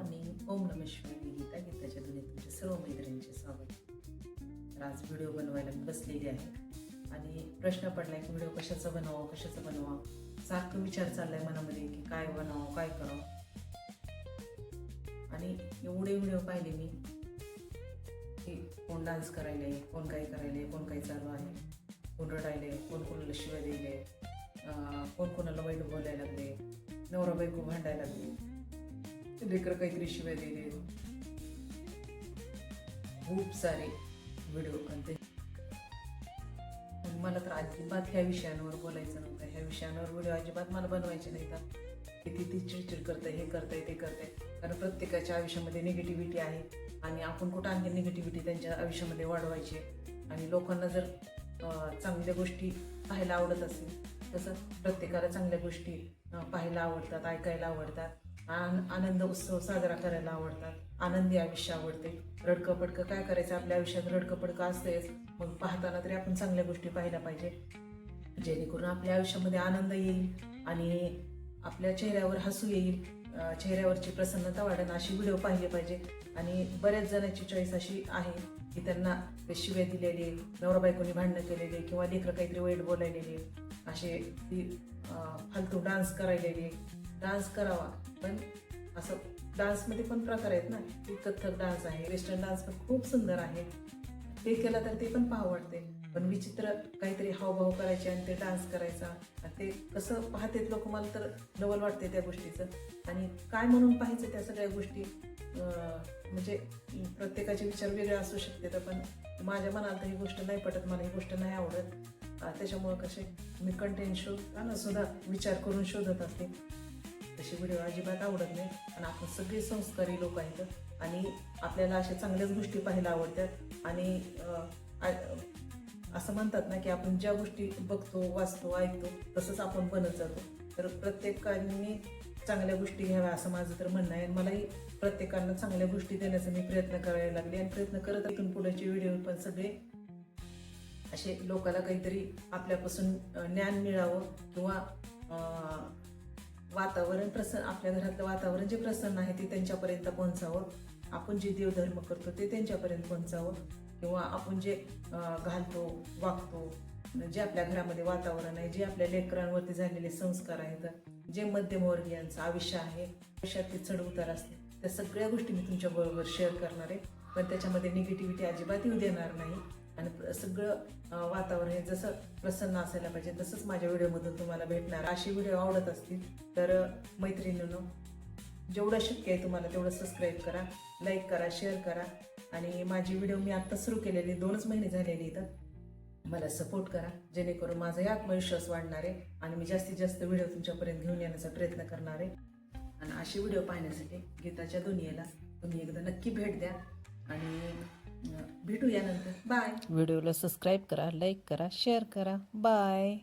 Morning ओम नम शिवाय मी गीता गीताच्या दुनियेत तुमच्या सर्व मैत्रिणींचे स्वागत. तर आज व्हिडिओ बनवायला मी बसलेली आहे. आणि प्रश्न पडला की व्हिडिओ कशाचा बनवा कशाचा बनवा सारखं विचार चाललाय मनामध्ये की काय बनावं काय करावं? आणि एवढे व्हिडिओ पाहिले मी की कोण डान्स करायला कोण काय करायला कोण काय चालू आहे कोण रडायले कोण कोणाला शिवाय द्यायले कोण कोणाला वाईट बोलायला लागले नवरा बायको भांडायला लागले. लेकर काहीतरी शिवाय दिले खूप सारे व्हिडिओ आणि ते मला तर अजिबात ह्या विषयांवर बोलायचं नव्हतं. ह्या विषयांवर व्हिडिओ अजिबात मला बनवायचे नाही का किती ती चिडचिड करते हे करते ते करते कारण प्रत्येकाच्या आयुष्यामध्ये निगेटिव्हिटी आहे आणि आपण कुठं आणखी निगेटिव्हिटी त्यांच्या आयुष्यामध्ये वाढवायची आणि लोकांना जर चांगल्या गोष्टी पाहायला आवडत असेल तसं प्रत्येकाला चांगल्या गोष्टी पाहायला आवडतात ऐकायला आवडतात. आनंद उत्सव साजरा करायला आवडतात. आनंदी आयुष्य आवडते. रडकं पडकं काय करायचं? आपल्या आयुष्यात रडकं पडकं असतेच. मग पाहताना तरी आपण चांगल्या गोष्टी पाहायला पाहिजे. जेणेकरून आपल्या आयुष्यामध्ये आनंद येईल आणि आपल्या चेहऱ्यावर हसू येईल. चेहऱ्यावरची प्रसन्नता वाढेल अशी व्हिडिओ पाहिले पाहिजे. आणि बऱ्याच जणांची चॉईस अशी आहे की त्यांना ते शिवे दिलेले नवरा बायकोनी भांडणं केलेले किंवा लेकरं काहीतरी वाईट बोलायलेले. असे ती फालतू डान्स करायलेले. डान्स करावा. पण असं डान्समध्ये पण प्रकार आहेत ना. की कथ्थक डान्स आहे वेस्टर्न डान्स पण खूप सुंदर आहे. ते केलं तर ते पण पाहवडते वाटते. पण विचित्र काहीतरी हावभाव करायचे आणि ते डान्स करायचा. ते कसं पाहतेत लोक मला तर डबल वाटते त्या गोष्टीचं. आणि काय म्हणून पाहायचं त्या सगळ्या गोष्टी? म्हणजे प्रत्येकाचे विचार वेगळे असू शकते तर पण माझ्या मनाला तर ही गोष्ट नाही पटत मला ही गोष्ट नाही आवडत. त्याच्यामुळं कसे मी कंटेंट शोधताना सुद्धा विचार करून शोधत असते. तसे व्हिडिओ अजिबात आवडत नाही आणि आपण सगळे संस्कारी लोक आहेत आणि आपल्याला अशा चांगल्याच गोष्टी पाहायला आवडतात. आणि असं म्हणतात ना की आपण ज्या गोष्टी बघतो वाचतो ऐकतो तसंच आपण बनत जातो. तर प्रत्येकाने चांगल्या गोष्टी घ्याव्या असं माझं तर म्हणणं आहे. आणि मलाही प्रत्येकांना चांगल्या गोष्टी देण्याचा मी प्रयत्न करायला लागले आणि प्रयत्न करत इथून पुढेचे व्हिडिओ पण सगळे असे लोकांना काहीतरी आपल्यापासून ज्ञान मिळावं किंवा वातावरण प्रसन्न आपल्या घरातलं वातावरण जे प्रसन्न आहे ते त्यांच्यापर्यंत पोहोचावं. आपण जे देवधर्म करतो ते त्यांच्यापर्यंत पोहोचावं. किंवा आपण जे घालतो वागतो जे आपल्या घरामध्ये वातावरण आहे जे आपल्या लेकरांवरती झालेले संस्कार आहेत जे मध्यमवर्गीयांचं आयुष्य आहे आयुष्यात ते चढ उतार असते त्या सगळ्या गोष्टी मी तुमच्याबरोबर शेअर करणार आहे. पण त्याच्यामध्ये निगेटिव्हिटी अजिबात येऊ देणार नाही. आणि सगळं वातावरण हे जसं प्रसन्न असायला पाहिजे तसंच माझ्या व्हिडिओमधून तुम्हाला भेटणार. अशी व्हिडिओ आवडत असतील तर अं, मैत्रिणींनो जेवढं शक्य आहे तुम्हाला तेवढं सबस्क्राईब करा लाईक करा शेअर करा. आणि माझी व्हिडिओ मी आत्ता सुरू केलेली दोनच महिने झालेली इथं. मला सपोर्ट करा जेणेकरून माझाही आत्मविश्वास वाढणार आहे आणि मी जास्तीत जास्त व्हिडिओ तुमच्यापर्यंत घेऊन येण्याचा प्रयत्न करणार आहे. आणि असे व्हिडिओ पाहण्यासाठी गीताच्या दुनियेला तुम्ही एकदा नक्की भेट द्या. आणि भेटूया नंतर. बाय व्हिडिओला सबस्क्राईब करा लाईक करा शेअर करा. बाय